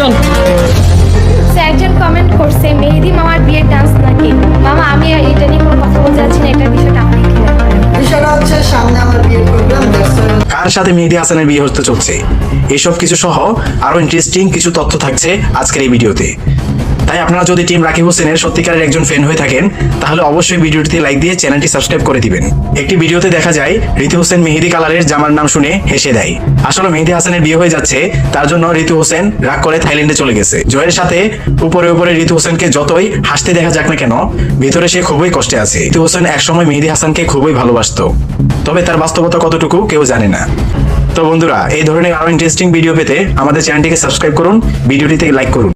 So একজন comment করছে মেহেদি মামার বিয়ের ডান্স নাকি? মামা আমি এটা নিয়ে কোনো কথা বলতে যাচ্ছি না এটার বিষয়টা আপনি বিষয়টা হচ্ছে সামনে আমার বিয়ের প্রোগ্রাম কার সাথে মেহেদি হাসানের বিয়ে হতে চলছে? এসব কিছু সহ আরও ইন্টারেস্টিং কিছু তথ্য থাকছে আজকের এই ভিডিওতে। তাই আপনারা যদি টিম রাকিব হোসেনের সত্যিকারের একজন ফ্যান হয়ে থাকেন, তাহলে অবশ্যই ভিডিওটিতে লাইক দিয়ে চ্যানেলটি সাবস্ক্রাইব করে দিবেন। একটি ভিডিওতে দেখা যায়, ঋতু হোসেন মেহেদি কালারের জামার নাম শুনে হেসে দেয়। আসলে মেহেদি হাসানের বিয়ে হয়ে যাচ্ছে, তার জন্য ঋতু হোসেন রাগ করে থাইল্যান্ডে চলে গেছে। জয়ের সাথে উপরে উপরে ঋতু হোসেনকে যতই হাসতে দেখা যাক না কেন, ভিতরে সে খুবই কষ্টে আছে। ঋতু হোসেন একসময় মেহেদি হাসানকে খুবই ভালোবাসতো। তবে তার বাস্তবতা কতটুকু কেউ জানে না। তো বন্ধুরা, এই ধরনের আরও ইন্টারেস্টিং ভিডিও পেতে আমাদের চ্যানেলটিকে সাবস্ক্রাইব করুন, ভিডিওটিতে লাইক করুন।